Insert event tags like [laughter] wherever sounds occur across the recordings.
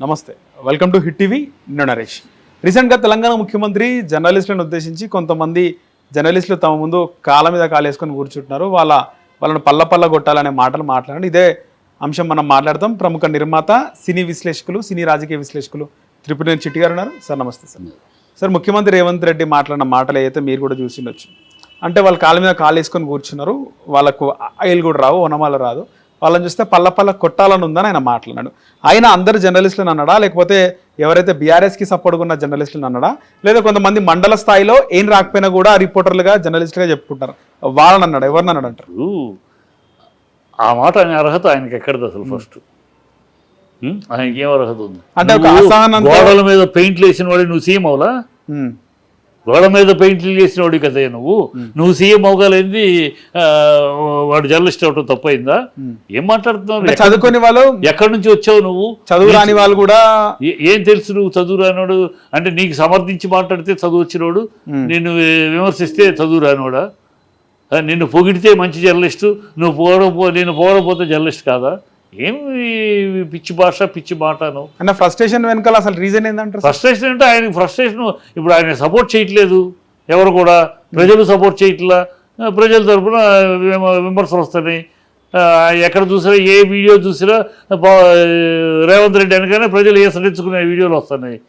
నమస్తే welcome to hit TV నేను నరేష్ రీసెంట్గా తెలంగాణ ముఖ్యమంత్రి జర్నలిస్టులను ఉద్దేశించి కొంతమంది జర్నలిస్టులు తమ ముందు కాళ్ళ మీద కాలేసుకొని కూర్చుంటున్నారు వాళ్ళ వాళ్ళని పల్ల పల్ల కొట్టాలనే మాటలు మాట్లాడండి ఇదే అంశం మనం మాట్లాడతాం ప్రముఖ నిర్మాత సినీ విశ్లేషకులు సినీ రాజకీయ విశ్లేషకులు త్రిపురేని చిట్టి గారు ఉన్నారు సార్ నమస్తే సార్ సార్ ముఖ్యమంత్రి రేవంత్ రెడ్డి మాట్లాడిన మాటలు అయితే మీరు కూడా చూసి ఉండొచ్చు అంటే వాళ్ళ కాళ్ళ మీద కాలు వేసుకొని కూర్చున్నారు వాళ్ళకు ఆయిల్ కూడా రావు వనమాల రాదు వాళ్ళని చూస్తే పల్ల పల్ల కొట్టాలని ఉందని ఆయన మాట్లాడాడు ఆయన అందరు జర్నలిస్టులను అన్నాడా? లేకపోతే ఎవరైతే బీఆర్ఎస్కి సపోర్ట్ ఉన్న జర్నలిస్టులను అన్నాడా? లేదా కొంతమంది మండల స్థాయిలో ఏం రాకపోయినా కూడా రిపోర్టర్లుగా జర్నలిస్టులుగా చెప్పుకుంటారు. వాళ్ళని అన్నాడు? ఎవరిని అన్నాడు అంటారు? ఆ మాట అనే అర్హత ఆయనకి ఎక్కడది అసలు ఫస్ట్? ఆయనకి ఏం అర్హత ఉంది? అంటే గోడల మీద పెయింట్లు వేసిన వాడు నువ్వు సీఎం అవలా గోడ మీద పెయింట్లు వేసిన వాడు కదా నువ్వు. నువ్వు సీఎం అవగలింది వాడు జర్నలిస్ట్ అవటం తప్పైందా? ఏం మాట్లాడుతున్నావు చదువుకొని వాళ్ళు ఎక్కడి నుంచి వచ్చావు నువ్వు? చదువు రాని వాళ్ళు కూడా ఏ- తెలుసు నువ్వు చదువు రానోడు? అంటే నీకు సమర్థించి మాట్లాడితే చదువు వచ్చినోడు? నిన్ను విమర్శిస్తే చదువు రానోడా? ఆ, నిన్ను పొగిడితే మంచి జర్నలిస్టు నువ్వు పోవడపో నేను పోవడపోతే జర్నలిస్ట్ కాదా? ఏం పిచ్చి భాష పిచ్చి మాటను అంటే ఫ్రస్ట్రేషన్ వెనకాల అసలు రీజన్ ఏంటంటారు సార్? ఫ్రస్ట్రేషన్ అంటే ఆయన ఫ్రస్ట్రేషన్ ఇప్పుడు ఆయన సపోర్ట్ చేయట్లేదు. ఎవరు కూడా? ప్రజలు సపోర్ట్ చేయట్లా? ప్రజల తరపున విమ- విమర్శలు వస్తున్నాయి. ఎక్కడ చూసినా ఏ వీడియో చూసినా రేవంత్ రెడ్డి అనగానే ప్రజలు ఏ సరించుకునే వీడియోలు వస్తున్నాయి.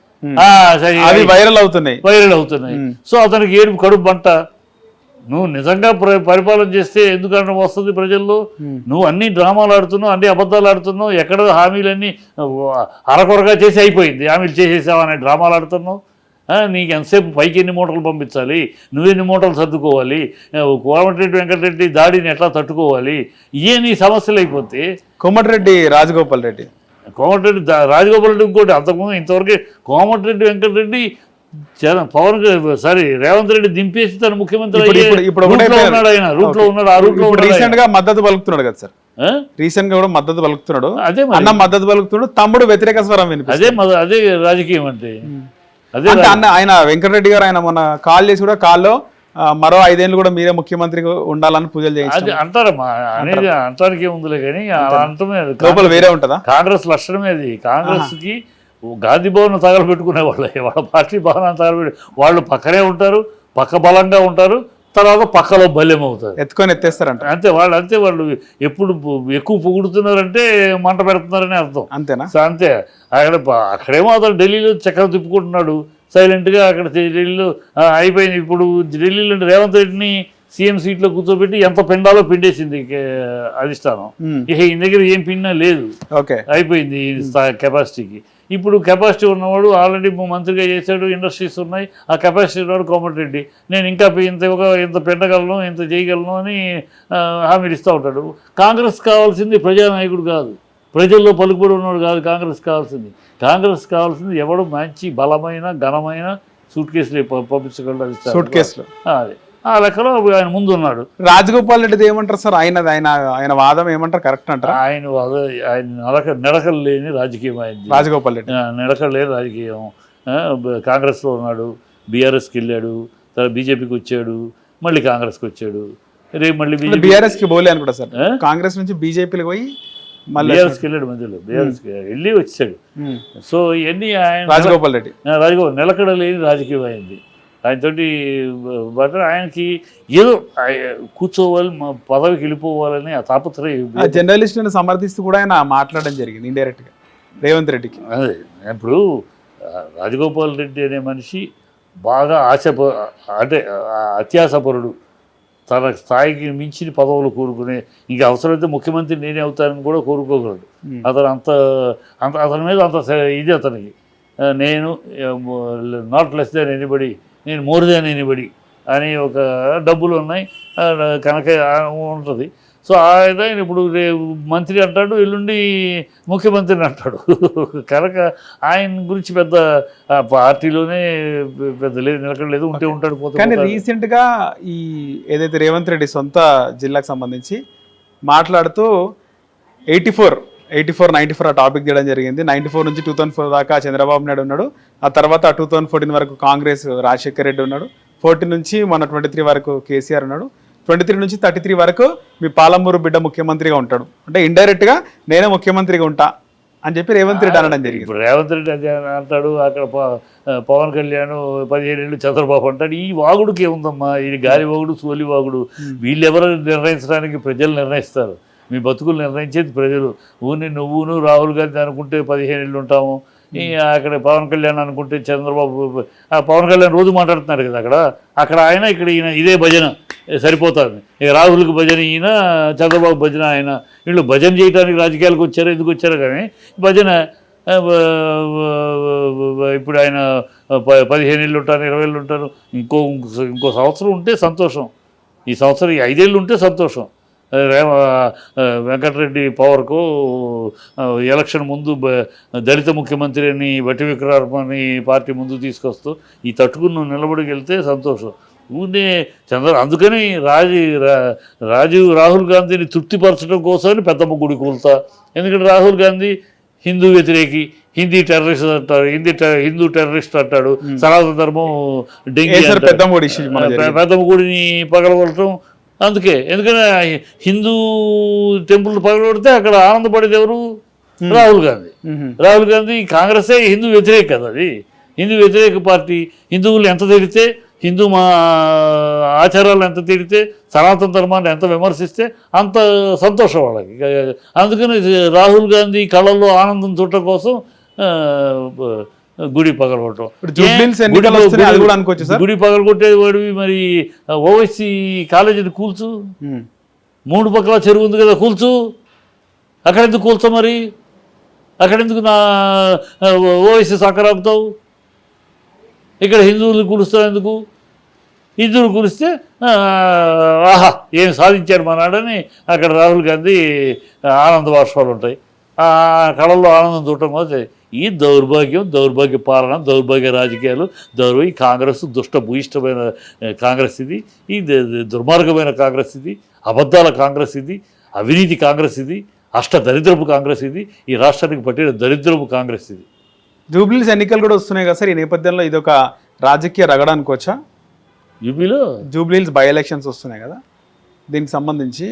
వైరల్ అవుతున్నాయి. వైరల్ అవుతున్నాయి. సో అతనికి ఏడుపు కడుపు మంట. నువ్వు నిజంగా ప్ర- పరిపాలన చేస్తే ఎందుకు అనడం వస్తుంది ప్రజల్లో? నువ్వు అన్ని డ్రామాలు ఆడుతున్నావు అన్ని అబద్ధాలు ఆడుతున్నావు ఎక్కడ హామీలన్నీ అరకొరగా చేసి అయిపోయింది. హామీలు చేసేసావు అనే డ్రామాలు ఆడుతున్నావు? నీకు ఎంతసేపు పైకి ఎన్ని మూటలు పంపించాలి? నువ్వెన్ని మూటలు సర్దుకోవాలి? కోమటిరెడ్డి వెంకటరెడ్డి దాడిని ఎట్లా తట్టుకోవాలి? ఇవే నీ సమస్యలు అయిపోతే కోమటిరెడ్డి రాజగోపాల్ రెడ్డి. కోమటిరెడ్డి రాజగోపాల్ రెడ్డి ఇంకోటి అంతకుముందు ఇంతవరకు కోమటిరెడ్డి వెంకటరెడ్డి చాలా పవన్ సారీ రేవంత్ రెడ్డి దింపేసి తన ముఖ్యమంత్రి. ఉన్నాడు ఆయన రూట్లో ఉన్నాడు ఆ రూట్లో రీసెంట్గా మద్దతు పలుకుతున్నాడు కదా సార్? రీసెంట్గా కూడా మద్దతు పలుకుతున్నాడు. అదే అన్న మద్దతు పలుకుతున్నాడు తమ్ముడు వ్యతిరేక స్వరం అదే అదే రాజకీయం అంటే. అదే అన్న ఆయన వెంకటరెడ్డి గారు ఆయన మొన్న కాల్ చేసి కూడా కాల్లో మరో ఐదేళ్ళు కూడా మీరే ముఖ్యమంత్రిగా ఉండాలని పూజలు చేయించారు. అంటారమ్మా అనేది అంటానికి ఏముందిలే కానీ అలా అంటమే. లోపల వేరే ఉంటుందా? కాంగ్రెస్ లక్షణమే అది. కాంగ్రెస్కి గాంధీ భవన్ తగలబెట్టుకునే వాళ్ళే. వాళ్ళ పార్టీ భవనాన్ని తగలబెట్టి వాళ్ళు పక్కనే ఉంటారు పక్క బలంగా ఉంటారు తర్వాత పక్కలో బల్యం అవుతారు. ఎత్తుకొని ఎత్తేస్తారంట. అంతే వాళ్ళు అంతే వాళ్ళు ఎప్పుడు ఎక్కువ పొగుడుతున్నారంటే మంట పెడుతున్నారని అర్థం. అంతేనా? అంతే. అక్కడ అక్కడేమో అతను ఢిల్లీలో చక్రం తిప్పుకుంటున్నాడు. సైలెంట్గా అక్కడ ఢిల్లీలో అయిపోయింది. ఇప్పుడు ఢిల్లీలో రేవంత్ రెడ్డిని సీఎం సీట్లో కూర్చోబెట్టి ఎంత పిండాలో పిండేసింది అధిష్టానం. ఇక ఈయన దగ్గర ఏం పిండా లేదు. ఓకే. అయిపోయింది ఈ కెపాసిటీకి. ఇప్పుడు కెపాసిటీ ఉన్నవాడు ఆల్రెడీ మంత్రిగా చేశాడు ఇండస్ట్రీస్ ఉన్నాయి. ఆ కెపాసిటీ ఉన్నవాడు కోమటిరెడ్డి నేను ఇంకా ఇంత ఒక ఇంత పెట్టగలను ఇంత చేయగలను అని హామీలు ఇస్తూ ఉంటాడు. కాంగ్రెస్ కావాల్సింది ప్రజానాయకుడు కాదు. ప్రజల్లో పలుకుబడి ఉన్నవాడు కాదు కాంగ్రెస్ కావాల్సింది. కాంగ్రెస్ కావాల్సింది ఎవడు మంచి బలమైన ఘనమైన సూట్ కేసులు ఆ, అదే. ఆ లెక్కలో ఆయన ముందు ఉన్నాడు రాజగోపాల్ రెడ్డిది ఏమంటారు సార్? ఆయన ఆయన ఆయన వాదం ఏమంటారు? కరెక్ట్ అంటారా? ఆయన అదే ఆయన నడక నడకలు లేని రాజకీయం అయింది రాజగోపాల్ రెడ్డి. ఆ, నిలకడలేదు రాజకీయం. కాంగ్రెస్లో ఉన్నాడు బీఆర్ఎస్కి వెళ్ళాడు తర్వాత బీజేపీకి వచ్చాడు మళ్ళీ కాంగ్రెస్కి వచ్చాడు. రేపు మళ్ళీ బీజేపీ బీఆర్ఎస్కి బోలే అనుకుంటా సార్? కాంగ్రెస్ నుంచి బీజేపీకి పోయి మళ్ళీ బీఆర్ఎస్కి వెళ్ళాడు మధ్యలో. బీఆర్ఎస్కి వెళ్ళి వచ్చాడు. సో ఇవన్నీ ఆయన రాజగోపాల్ రెడ్డి. రాజగోపాల్ నిలకడ లేని రాజకీయం అయింది ఆయనతోటి బట్ ఆయనకి ఏదో కూర్చోవాలి మా పదవికి వెళ్ళిపోవాలని ఆ తాపత్రయం ఆ జర్నలిస్టులను సమర్థిస్తూ కూడా ఆయన మాట్లాడడం జరిగింది ఇండైరెక్ట్గా రేవంత్ రెడ్డికి. అదే ఇప్పుడు రాజగోపాల్ రెడ్డి అనే మనిషి బాగా ఆశప అంటే అత్యాసపరుడు తన స్థాయికి మించిన పదవులు కోరుకునే ఇంకా అవసరమైతే ముఖ్యమంత్రి నేనే అవుతానని కూడా కోరుకోగలడు. అతను అంత అంత అతని మీద అంత ఇది అతనికి. నేను నాట్ లెస్ దాన్ ఎనిబడి నేను మోర్ దాన్ ఎనిబడి అని ఒక డబ్బులు ఉన్నాయి కనుక ఉంటుంది. సో ఆయన ఇప్పుడు మంత్రి అంటాడు ఎల్లుండి ముఖ్యమంత్రిని అంటాడు. [laughs] కనుక ఆయన గురించి పెద్ద పార్టీలోనే పెద్ద లేదు నిలకడలేదు ఉంటే ఉంటాడు పోతే కానీ పోతాడు. రీసెంట్గా ఈ ఏదైతే రేవంత్ రెడ్డి సొంత జిల్లాకు సంబంధించి మాట్లాడుతూ eighty four eighty four ninety four ఆ టాపిక్ తీయడం జరిగింది. నైంటీ ఫోర్ నుంచి టూ థౌసండ్ ఫోర్ దాకా చంద్రబాబు నాయుడు ఉన్నాడు. ఆ తర్వాత టూ థౌసండ్ ఫోర్టీన్ వరకు కాంగ్రెస్ రాజశేఖర్ రెడ్డి ఉన్నాడు. ఫోర్టీన్ నుంచి మన ట్వంటీ త్రీ వరకు కేసీఆర్ ఉన్నాడు. ట్వంటీ త్రీ నుంచి థర్టీ త్రీ వరకు మీ పాలమూరు బిడ్డ ముఖ్యమంత్రిగా ఉంటాడు. అంటే ఇండైరెక్ట్గా నేనే ముఖ్యమంత్రిగా ఉంటా అని చెప్పి రేవంత్ రెడ్డి అనడం జరిగింది. ఇప్పుడు రేవంత్ రెడ్డి అంటాడు అక్కడ పవన్ కళ్యాణ్ పదిహేను ఏళ్ళు చంద్రబాబు అంటాడు. ఈ వాగుడుకి ఏముందమ్మా? ఇది గాలి వాగుడు సోలి వాగుడు వీళ్ళెవరు నిర్ణయించడానికి ప్రజలు నిర్ణయిస్తారు? మీ బతుకులు నిర్ణయించేది ప్రజలు. ఊరిని నువ్వును రాహుల్ గాంధీ అనుకుంటే పదిహేను ఏళ్ళు ఉంటాము. అక్కడ పవన్ కళ్యాణ్ అనుకుంటే చంద్రబాబు ఆ పవన్ కళ్యాణ్ రోజు మాట్లాడుతున్నారు కదా అక్కడ. అక్కడ ఆయన ఇక్కడ ఈయన ఇదే భజన సరిపోతుంది. ఇక రాహుల్కి భజన ఈయన చంద్రబాబు భజన ఆయన. వీళ్ళు భజన చేయడానికి రాజకీయాలకు వచ్చారు ఎందుకు వచ్చారు కానీ భజన ఇప్పుడు ఆయన ప- పదిహేను ఏళ్ళు ఉంటారు ఇరవై ఏళ్ళు ఉంటారు. ఇంకో ఇంకో సంవత్సరం ఉంటే సంతోషం. ఈ సంవత్సరం ఈ ఐదేళ్ళు ఉంటే సంతోషం. రేవ వెంకటరెడ్డి పవర్కు ఎలక్షన్ ముందు దళిత ముఖ్యమంత్రి అని బట్టి విక్రమార్మని పార్టీ ముందు తీసుకొస్తూ ఈ తట్టుకుని నువ్వు నిలబడికి వెళ్తే సంతోషం ఊనే చంద్ర అందుకని రాజీ రా- రాజీవ్ రాహుల్ గాంధీని తృప్తిపరచడం కోసమని పెద్దమ్మ గుడి కూల్తా ఎందుకంటే రాహుల్ గాంధీ హిందూ వ్యతిరేకి హిందీ టెర్రరిస్ట్ అంటాడు హిందీ టె- హిందూ టెర్రరిస్ట్ అంటాడు సనాతన ధర్మం డెంగీ ఏ సార్ అంటాడు. పెద్ద మూడు ఇష్యూ మన జరిగింది. పెద్దమ్మ గుడిని పగలగొట్టడం అందుకే. ఎందుకంటే హిందూ టెంపుల్ పగలగొడితే అక్కడ ఆనందపడేది ఎవరు? రాహుల్ గాంధీ. రాహుల్ గాంధీ కాంగ్రెసే హిందూ వ్యతిరేక కదా అది. హిందూ వ్యతిరేక పార్టీ. హిందువులు ఎంత తిడితే హిందూ మా ఆచారాలు ఎంత తిడితే సనాతన ధర్మాన్ని ఎంత విమర్శిస్తే అంత సంతోషం వాళ్ళకి. అందుకని రాహుల్ గాంధీ కళల్లో ఆనందం చూడటం కోసం గుడి పగలగొట్టడం గుడి- కూడా అనుకోవచ్చు సార్? గుడి పగలగొట్టే వాడివి మరి ఓవైసీ కాలేజీని కూల్చు. మూడు పక్కల చెరువు ఉంది కదా కూల్చు. అక్కడ ఎందుకు కూల్చో మరి? అక్కడ ఎందుకు నా ఓవైసీ సక్కరాకుతావు ఇక్కడ హిందువులు కూలుస్తావు ఎందుకు? హిందువులు కూలిస్తే ఆహా ఏం సాధించారు మా నాడని అక్కడ రాహుల్ గాంధీ ఆనంద బాష్పాలు ఉంటాయి. ఆ కళల్లో ఆనందం చూడటం పోతే ఈ దౌర్భాగ్యం దౌర్భాగ్య పాలన దౌర్భాగ్య రాజకీయాలు దౌర్భాగ్య కాంగ్రెస్ దుష్ట భూయిష్టమైన కాంగ్రెస్ ఇది ఈ దుర్మార్గమైన కాంగ్రెస్ ఇది అబద్ధాల కాంగ్రెస్ ఇది అవినీతి కాంగ్రెస్ ఇది అష్ట దరిద్రపు కాంగ్రెస్ ఇది ఈ రాష్ట్రానికి పట్టిన దరిద్రపు కాంగ్రెస్ ఇది. జూబ్లీహిల్స్ ఎన్నికలు కూడా వస్తున్నాయి కదా సార్ ఈ నేపథ్యంలో ఇది ఒక రాజకీయ రగడ అనుకోవచ్చా యూపీలో జూబ్లీహిల్స్ బై ఎలక్షన్స్ వస్తున్నాయి కదా దీనికి సంబంధించి.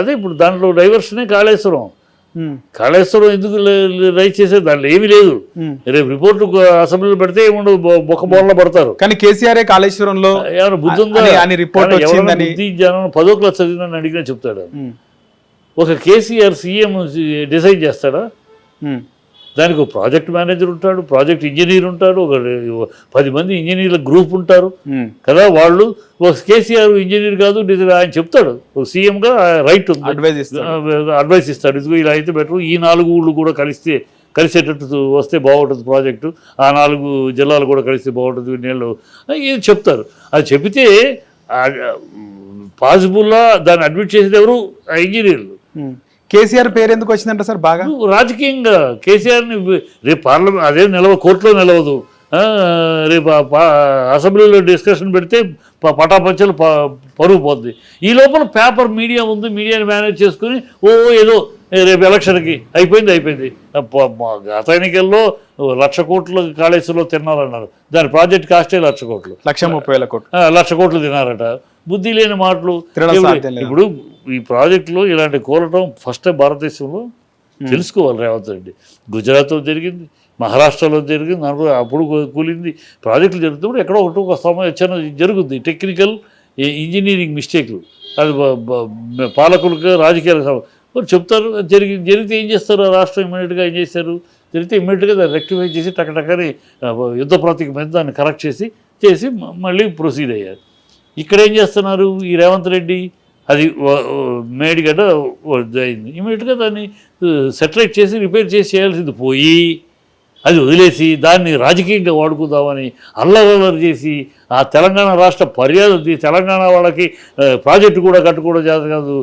అదే ఇప్పుడు దాంట్లో డైవర్షనే కాళేశ్వరం. కాళేశ్వరం ఎందుకు రైట్ చేసే దాంట్లో ఏమీ లేదు. మ్మ్. రేపు రిపోర్టు అసెంబ్లీలో పెడితే ఏముండదు? బొ- బొక్క బోళ్ళ పడతారు. కానీ కేసీఆర్ కాళేశ్వరంలో బుద్ధి ఉందా? పదో క్లాస్ చదివిన అడిగినా చెప్తాడు? మ్మ్. ఒక కేసీఆర్ సీఎం డిసైడ్ చేస్తాడా. దానికి ఒక ప్రాజెక్ట్ మేనేజర్ ఉంటాడు ప్రాజెక్ట్ ఇంజనీర్ ఉంటాడు ఒక పది మంది ఇంజనీర్ల గ్రూప్ ఉంటారు. కదా వాళ్ళు ఒక కేసీఆర్ ఇంజనీర్ కాదు ఆయన చెప్తాడు. ఒక సీఎంగా రైట్ అడ్వైస్ ఇస్తాడు. ఇదిగో ఇలా అయితే బెటర్ ఈ నాలుగు ఊళ్ళు కూడా కలిస్తే కలిసేటట్టు వస్తే బాగుంటుంది ప్రాజెక్టు ఆ నాలుగు జిల్లాలు కూడా కలిస్తే బాగుంటుంది నీళ్ళు ఇది చెప్తారు. అది చెబితే పాసిబుల్లా దాన్ని అడ్మిట్ చేసేది ఎవరు? ఆ ఇంజనీర్లు. కేసీఆర్ పేరు ఎందుకు వచ్చిందంట సార్ బాగా? రాజకీయంగా కేసీఆర్ని రేపు పార్లమెంట్ అదే నిలవ కోర్టులో నిలవదు. రేపు అసెంబ్లీలో డిస్కషన్ పెడితే ప- పటాపంచలు పరుగు పోద్ది. ఈ లోపల పేపర్ మీడియా ఉంది మీడియాని మేనేజ్ చేసుకుని ఓ ఏదో రేపు ఎలక్షన్కి అయిపోయింది అయిపోయింది. గత ఎన్నికల్లో లక్ష కోట్లు కాళేశ్వరంలో తిన్నారన్నారు. దాని ప్రాజెక్ట్ కాస్టే లక్ష కోట్లు. లక్ష ముప్పై వేల కోట్లు. లక్ష కోట్లు తినారట బుద్ధి లేని మాటలు. ఇప్పుడు- ఈ ప్రాజెక్టులో ఇలాంటి కూలటం ఫస్ట్ టైం భారతదేశంలో తెలుసుకోవాలి రేవంత్ రెడ్డి. గుజరాత్లో జరిగింది మహారాష్ట్రలో జరిగింది అప్పుడు అప్పుడు కూలింది. ప్రాజెక్టులు జరుగుతున్నప్పుడు ఎక్కడో ఒకటి ఒక సమయం జరుగుద్ది. టెక్నికల్ ఇంజనీరింగ్ మిస్టేక్లు అది పాలకులకు రాజకీయాలకు మరి చెప్తారు జరిగి జరిగితే ఏం చేస్తారు? ఆ రాష్ట్రం ఇమ్మీడియట్గా ఏం చేశారు? జరిగితే ఇమ్మీడియట్గా దాన్ని రెక్టిఫై చేసి టకటకని ఆ, యుద్ధ ప్రాతిక మీద దాన్ని కరెక్ట్ చేసి చేసి మళ్ళీ ప్రొసీడ్ అయ్యారు. ఇక్కడ ఏం చేస్తున్నారు? ఈ రేవంత్ రెడ్డి అది మేడిగడ్డ అయింది. ఇమీడియట్గా దాన్ని సెటిలైట్ చేసి రిపేర్ చేసి చేయాల్సింది పోయి అది వదిలేసి దాన్ని రాజకీయంగా వాడుకుందామని అల్లరల్లరి చేసి ఆ తెలంగాణ రాష్ట్ర మర్యాద తెలంగాణ వాళ్ళకి ప్రాజెక్టు కూడా కట్టుకోవడం చేత కాదు.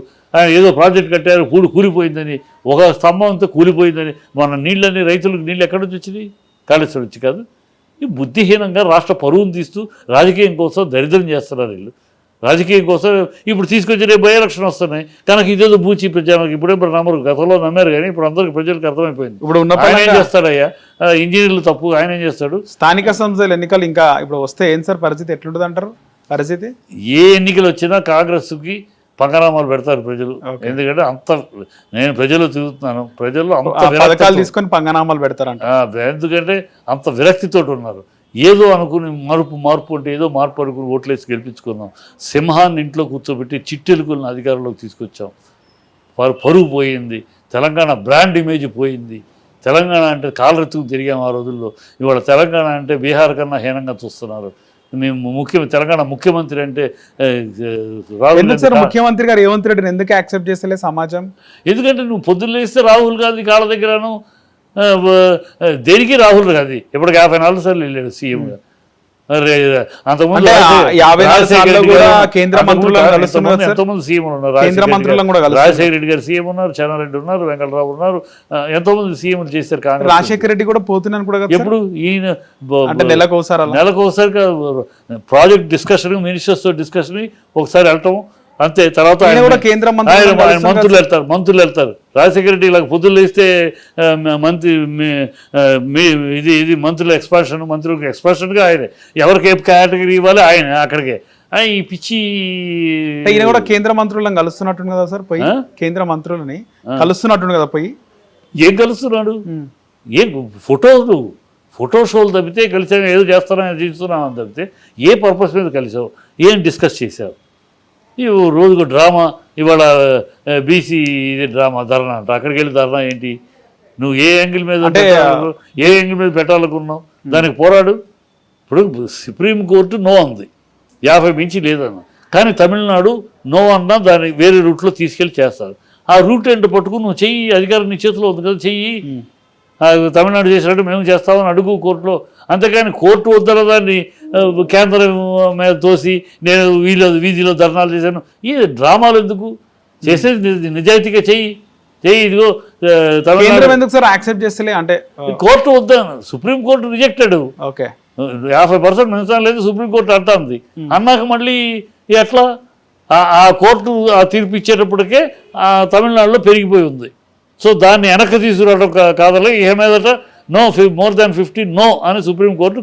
ఏదో ప్రాజెక్ట్ కట్టారు కూడి కూలిపోయిందని ఒక స్తంభంతో కూలిపోయిందని మన నీళ్ళని రైతులకు నీళ్ళు ఎక్కడి నుంచి వచ్చినాయి? కాళేశ్వరం నుంచి కాదు. ఈ బుద్ధిహీనంగా రాష్ట్ర పరువును తీస్తూ రాజకీయం కోసం దరిద్రం చేస్తున్నారు వీళ్ళు. రాజకీయం కోసం ఇప్పుడు తీసుకొచ్చి రేపు బై ఎలక్షన్ వస్తున్నాయి. కనుక ఇదేదో బూచి ప్రజలకు ఇప్పుడే ఇప్పుడు నమ్మరు. గతంలో నమ్మారు కానీ ఇప్పుడు అందరికి ప్రజలకు అర్థమైపోయింది. ఇప్పుడు ఉన్న ఆయన ఏం చేస్తాడయ్యా? ఇంజనీర్లు తప్పు ఆయన ఏం చేస్తాడు? స్థానిక సంస్థల ఎన్నికలు ఇంకా ఇప్పుడు వస్తే ఏం సార్ పరిస్థితి? ఎట్లుంటుంది అంటారు పరిస్థితి? ఏ ఎన్నికలు వచ్చినా కాంగ్రెస్కి పంగనామాలు పెడతారు ప్రజలు. ఎందుకంటే అంత నేను ప్రజలు తిరుగుతున్నాను. ప్రజల్లో అంత విరక్తితో- తీసుకొని పంగనామాలు పెడతారంట. ఆ, ఎందుకంటే అంత విరక్తితోటి ఉన్నారు. ఏదో అనుకుని మార్పు మార్పు అంటే ఏదో మార్పు అనుకుని ఓట్లేసి గెలిపించుకున్నాం. సింహాన్ని ఇంట్లో కూర్చోబెట్టి చిట్టెలుకులను అధికారంలోకి తీసుకొచ్చాం. వారు పరుగు పోయింది. తెలంగాణ బ్రాండ్ ఇమేజ్ పోయింది. తెలంగాణ అంటే కాలరెత్తుకు తిరిగాం ఆ రోజుల్లో. ఇవాళ తెలంగాణ అంటే బీహార్ కన్నా హీనంగా చూస్తున్నారు. మేము ముఖ్య తెలంగాణ ముఖ్యమంత్రి అంటే రాహుల్ ముఖ్యమంత్రి గారు రేవంత్ రెడ్డిని ఎందుకు యాక్సెప్ట్ చేస్తలే సమాజం? ఎందుకంటే నువ్వు పొద్దున్న లేస్తే రాహుల్ గాంధీ కాళ్ళ దగ్గరను దేనికి రాహుల్ గాంధీ? ఇప్పటికి యాభై నాలుగు సార్లు వెళ్ళాడు సీఎంగా కేంద్ర రాజశేఖర్ రెడ్డి గారు- కూడా కలుస్తున్నారు. రాజశేఖర రెడ్డి గారు సీఎం ఉన్నారు చెన్నారెడ్డి ఉన్నారు వెంకటరావు ఉన్నారు. ఆ, ఎంతోమంది సీఎంలు చేశారు కాంగ్రెస్ రాజశేఖర రెడ్డి కూడా పోతున్నాను కూడా? ఎప్పుడు? ఈయన నెలకు ఒకసారి నెలకు ఒకసారి ప్రాజెక్ట్ డిస్కషన్ మినిస్టర్స్తో డిస్కషన్ ఒకసారి వెళ్ళటం అంతే తర్వాత ఆయన- మంత్రులు వెళ్తారు మంత్రులు వెళ్తారు. రాజశేఖర రెడ్డి ఇలా పొద్దులు మ- మంత్రి మీ- ఇది ఇది మంత్రుల ఎక్స్పాన్షన్ మంత్రులకు ఎక్స్పాన్షన్గా ఆయన. ఎవరికి ఏ కేటగిరీ ఇవ్వాలి ఆయన అక్కడికే. ఈ పిచ్చి ఈయన కూడా కేంద్ర మంత్రులను కలుస్తున్నట్టు కదా సార్ పోయి? కేంద్ర మంత్రులని కలుస్తున్నట్టు కదా పోయి. ఏం కలుస్తున్నాడు. ఏం ఫోటోలు ఫోటో షోలు తప్పితే కలిసాం ఏదో చేస్తానని చేస్తున్నామని తప్పితే ఏ పర్పస్ మీద కలిసావు? ఏం డిస్కస్ చేసావు? ఈ రోజుకు డ్రామా ఇవాళ బీసీ ఇది డ్రామా ధర్నా అంట. అక్కడికి వెళ్ళి ధర్నా ఏంటి? నువ్వు ఏ యాంగిల్ మీద ఏ యాంగిల్ మీద పెట్టాలనుకున్నావు? దానికి పోరాడు. ఇప్పుడు సుప్రీంకోర్టు నో అంది. యాభై మించి లేదన్న. కానీ తమిళనాడు నో అన్నా దాన్ని వేరే రూట్లో తీసుకెళ్ళి చేస్తారు. ఆ రూట్ ఏంటో పట్టుకుని నువ్వు చెయ్యి అధికారం నీ చేతిలో ఉంది కదా చెయ్యి. తమిళనాడు చేసినట్టు మేము చేస్తామని అడుగు కోర్టులో. అంతేకాని కోర్టు వద్దల దాన్ని కేంద్రం మీద తోసి నేను వీధిలో వీధిలో ధర్నాలు చేశాను. ఈ డ్రామాలు ఎందుకు? చేసేది నిజాయితీగా చెయ్యి. చెయ్యి ఇదిగో తమిళనాడు ఎందుకు సార్ యాక్సెప్ట్ చేస్తలే? అంటే కోర్టు వద్దాను సుప్రీంకోర్టు రిజెక్టెడ్. ఓకే. యాభై పర్సెంట్ మిగతా లేదు సుప్రీంకోర్టు అంటుంది. అన్నాక మళ్ళీ ఎట్లా? ఆ- కోర్టు ఆ తీర్పు ఇచ్చేటప్పటికే ఆ తమిళనాడులో పెరిగిపోయి ఉంది. సో దాన్ని వెనక్కి తీసుకురావడం కాదలే ఏమేదట no more than fifty no అని సుప్రీంకోర్టు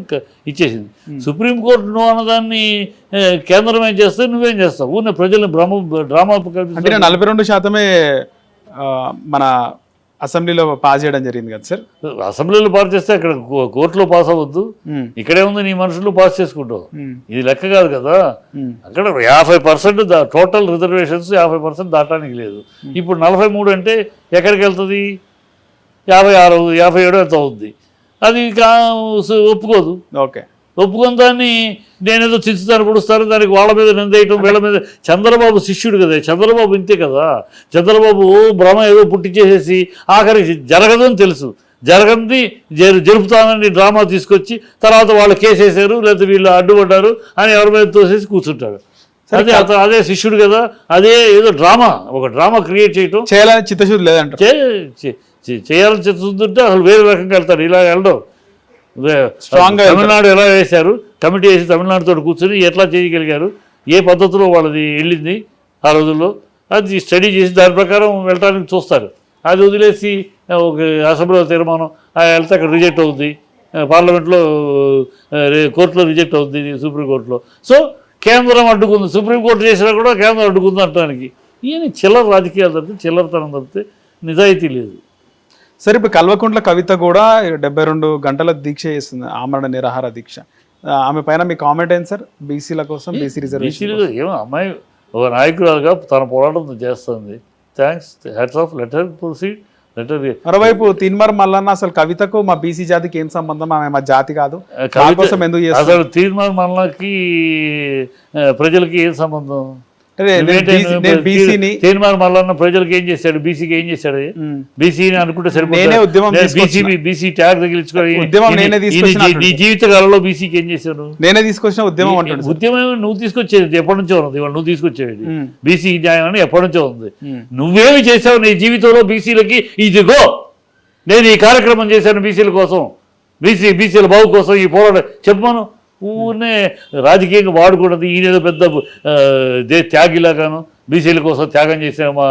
ఇచ్చేసింది. సుప్రీంకోర్టు నో అన్నదాన్ని కేంద్రం ఏం చేస్తే నువ్వేం చేస్తావు? ఊరినే ప్రజల్ని భ్రమ డ్రామా నలభై రెండు శాతమే మన అసెంబ్లీలో పాస్ చేయడం జరిగింది కదా సార్? అసెంబ్లీలో పాస్ చేస్తే అక్కడ కోర్టులో పాస్ అవ్వద్దు. ఇక్కడే ఉంది నీ మనుషులు పాస్ చేసుకుంటావు. ఇది లెక్క కాదు కదా. అక్కడ యాభై పర్సెంట్ టోటల్ రిజర్వేషన్స్ యాభై పర్సెంట్ దాటానికి లేదు. ఇప్పుడు నలభై మూడు అంటే ఎక్కడికి వెళ్తుంది? యాభై ఆరు యాభై ఏడు ఎంత అవుద్ది అది ఒప్పుకోదు. ఓకే. ఒప్పుకున్న దాన్ని నేనేదో చిచ్చుతాను పొడుస్తాను దానికి వాళ్ళ మీద నిందేయటం వీళ్ళ మీద చంద్రబాబు శిష్యుడు కదా. చంద్రబాబు ఇంతే కదా. చంద్రబాబు భ్రమ ఏదో పుట్టించేసేసి ఆఖరికి జరగదు అని తెలుసు. జరగంది జరు జరుపుతానని డ్రామా తీసుకొచ్చి తర్వాత వాళ్ళు కేసేసారు లేకపోతే వీళ్ళు అడ్డుపడ్డారు అని ఎవరి మీద తోసేసి కూర్చుంటాడు అదే అతను అదే శిష్యుడు కదా అదే ఏదో డ్రామా ఒక డ్రామా క్రియేట్ చేయటం. చేయాలని చిత్తశుద్ధి చే- చేయాలని చెప్తుంటే అసలు వేరే రకంగా వెళ్తారు. ఇలా వెళ్ళడం. వే- Strong గా తమిళనాడు ఎలా వేశారు? కమిటీ వేసి తమిళనాడుతో కూర్చొని ఎట్లా చేయగలిగారు? ఏ పద్ధతిలో వాళ్ళది వెళ్ళింది ఆ రోజుల్లో? అది స్టడీ చేసి దాని ప్రకారం వెళ్ళడానికి చూస్తారు. అది వదిలేసి ఒక అసెంబ్లీలో తీర్మానం ఆ, వెళ్తే అక్కడ రిజెక్ట్ అవుద్ది. పార్లమెంట్లో కోర్టులో రిజెక్ట్ అవుద్ది సుప్రీంకోర్టులో. సో కేంద్రం అడ్డుకుంది. సుప్రీంకోర్టు చేసినా కూడా కేంద్రం అడ్డుకుంది అంటానికి ఈయన చిల్లర రాజకీయాలు తప్పితే చిల్లరతనం తప్పితే నిజాయితీ లేదు. సరే ఇప్పుడు కల్వకుంట్ల కవిత కూడా డెబ్బై రెండు గంటల దీక్ష చేస్తుంది ఆమరణ నిరాహార దీక్ష. ఆమె పైన మీ కామెంట్ ఏంటి సార్? బీసీల కోసం బీసీ రిజర్వేషన్ ఏమో అమ్మాయి ఒక నాయకురాలుగా తన పోరాటం చేస్తుంది. Thanks heads of letter proceed letter మరోవైపు తిన్మర్ మల్లన్న అసలు కవితకు మా బీసీ జాతికి ఏం సంబంధం? ఆమె మా జాతి కాదు. కోసం ఎందుకు అసలు తీర్మానం మనకి ప్రజలకి ఏం సంబంధం? తీర్మానం మల్లన్న ప్రజలకు ఏం చేశాడు? బీసీకి ఏం చేశాడు? బీసీని అనుకుంటే ఉద్యమం బీసీ ట్యాగ్ తీసుకొచ్చిన నీ- జీవిత కాలంలో బీసీకి ఏం చేశాను నేనే తీసుకొచ్చిన ఉద్యమం అంటాడు. ఉద్యమం నువ్వు తీసుకొచ్చేది? ఎప్పటి నుంచో ఉన్నది? ఇవాళ నువ్వు తీసుకొచ్చేది. బీసీ న్యాయం అని ఎప్పటి నుంచో ఉంది. నువ్వేమి చేసావు నీ జీవితంలో బీసీలకి ఇదిగో! నేను ఈ కార్యక్రమం చేశాను బీసీల కోసం. బీసీ బీసీల బాగు కోసం ఈ పోరాటం చెప్పమను. ఊనే రాజకీయంగా వాడుకున్నది ఈయన పెద్ద దే త్యాగిలాగాను బీసీల కోసం త్యాగం చేసిన మా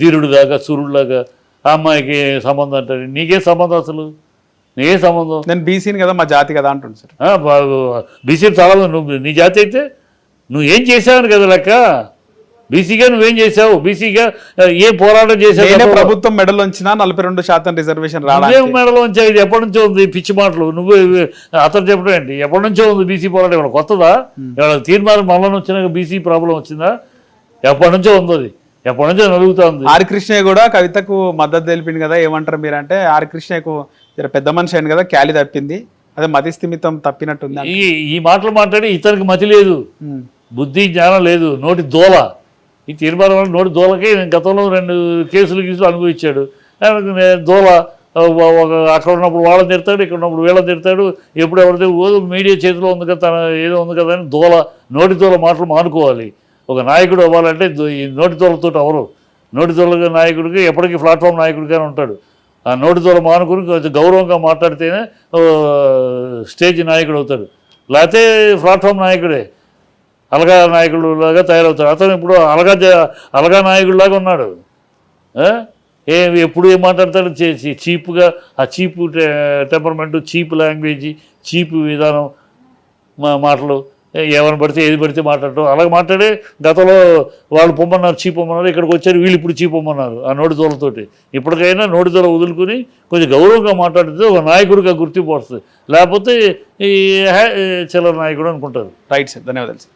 ధీరుడులాగా సూర్యుడులాగా ఆ అమ్మాయికి సంబంధం అంటే నీకేం సంబంధం అసలు? నీకేం సంబంధం? నేను బీసీని కదా మా జాతి కదా అంటుంది సార్. బీసీలు చాలా నువ్వు నీ జాతి అయితే నువ్వు ఏం చేసావని కదా లెక్క? బీసీగా నువ్వేం చేసావు బీసీగా ఏ పోరాటం చేసావు? ప్రభుత్వం మెడల్ ఉంచినా నలభై రెండు శాతం రిజర్వేషన్ రావడానికి. మేడలో ఉంచావు? ఇది ఎప్పటి నుంచో ఉంది? పిచ్చి మాటలు. నువ్వు అతను చెప్పడం ఏంటి? ఎప్పటి నుంచో ఉంది బీసీ పోరాటం? ఇవాళ కొత్తదా? ఇవాళ తీర్మానం మళ్ళీ వచ్చినాక బీసీ ప్రాబ్లం వచ్చిందా? ఎప్పటి నుంచో ఉంది అది. ఎప్పటి నుంచో నలుగుతా ఉంది. ఆర్ కృష్ణయ్య కూడా కవితకు మద్దతు తెలిపింది కదా ఏమంటారు మీరంటే ఆర్ కృష్ణయ్యకు పెద్ద మనిషి అయింది కదా క్యాలీ తప్పింది. అదే మతి స్థిమితం తప్పినట్టుంది. ఈ ఈ మాటలు మాట్లాడి ఇతనికి మతి లేదు. బుద్ధి జ్ఞానం లేదు. నోటి దోల. ఈ తీర్మానం వల్ల నోటి దోలకే నేను గతంలో రెండు కేసులు గీసులు అనుభవించాడు. దూల దోల ఒక- అక్కడ ఉన్నప్పుడు వాళ్ళని తిడతాడు ఇక్కడ ఉన్నప్పుడు వీళ్ళని తిడతాడు ఎప్పుడు ఎవరితో ఓ మీడియా చేతిలో ఉంది కదా తన ఏదో ఉంది కదా అని దోల నోటి దోల మాటలు మానుకోవాలి. ఒక నాయకుడు అవ్వాలంటే ఈ నోటి దోలతో అవరు నోటి దోల నాయకుడికి ఎప్పటికీ ప్లాట్ఫామ్ నాయకుడిగానే ఉంటాడు. ఆ నోటి దోల మానుకుని కొంచెం గౌరవంగా మాట్లాడితేనే స్టేజ్ నాయకుడు అవుతాడు. లేకపోతే ప్లాట్ఫామ్ నాయకుడే. అలగా నాయకుడు లాగా తయారవుతాడు. అతను ఇప్పుడు అలగా అలగా నాయకుడిలాగా ఉన్నాడు. ఏ ఎప్పుడు ఏం మాట్లాడతాడు? చీ- చీప్గా ఆ cheap temperament cheap language cheap విధానం మా మాటలు ఏమైనా ఎవరిని పడితే ఏది పడితే మాట్లాడటం. అలాగే మాట్లాడే గతంలో వాళ్ళు పొమ్మన్నారు చీప్ పొమ్మన్నారు ఇక్కడికి వచ్చారు వీళ్ళు ఇప్పుడు చీప్ పొమ్మన్నారు ఆ నోటి దోలతోటి ఇప్పటికైనా నోటి దోల వదులుకుని కొంచెం గౌరవంగా మాట్లాడితే ఒక నాయకుడిగా గుర్తింపు వస్తుంది. లేకపోతే ఈ చిల్లర నాయకుడు అనుకుంటారు. రైట్ సార్ ధన్యవాదాలు సార్.